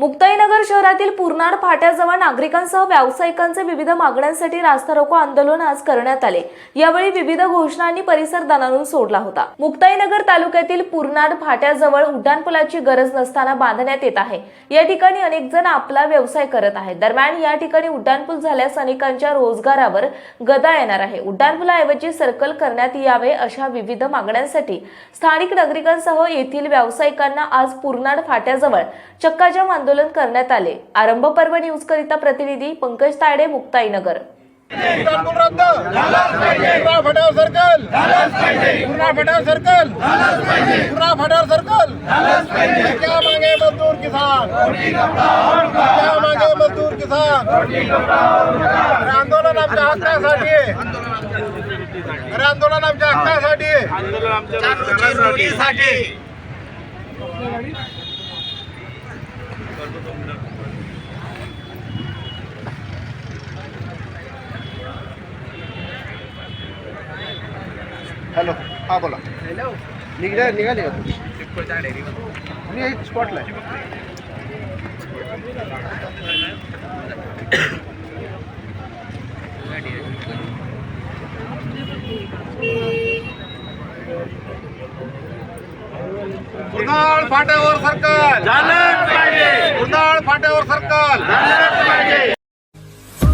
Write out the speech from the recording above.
मुक्ताईनगर शहरातील पूर्णाड फाट्याजवळ नागरिकांसह व्यावसायिकांचे विविध मागण्यांसाठी रास्ता रोको आंदोलन आज करण्यात आले. यावेळी विविध घोषणांनी परिसर दणानून सोडला होता. मुक्ताईनगर तालुक्यातील पूर्णाड फाट्याजवळ उड्डाणपुलाची गरज नसताना बांधण्यात येत आहे. या ठिकाणी अनेक जण आपला व्यवसाय करत आहेत. दरम्यान या ठिकाणी उड्डाणपूल झाल्यास अनेकांच्या रोजगारावर गदा येणार आहे. उड्डाणपुलाऐवजी सर्कल करण्यात यावे अशा विविध मागण्यांसाठी स्थानिक नागरिकांसह येथील व्यावसायिकांना आज पूर्णाड फाट्याजवळ चक्काजाम आंदोलन करण्यात आले आरंभ पर्व न्यूज करिता प्रतिनिधी पंकज तायडे मुक्ताईनगर उड्डाणपूल रद्द पुन्हा फटावर सर्कल पुन्हा फटावर सर्कल पुन्हा फटावर सर्कल क्या मागे मजदूर किसान क्या मागे मजदूर किसान अरे आंदोलन आमच्या हक्कासाठी आहे. आंदोलन आमच्या हक्कासाठी आहे. हॅलो हा बोला. निघाले निघाले का तुम्ही? मी एक स्पॉटला फाट्यावर सर्कल कुर्नाळ फाट्यावर सर्कल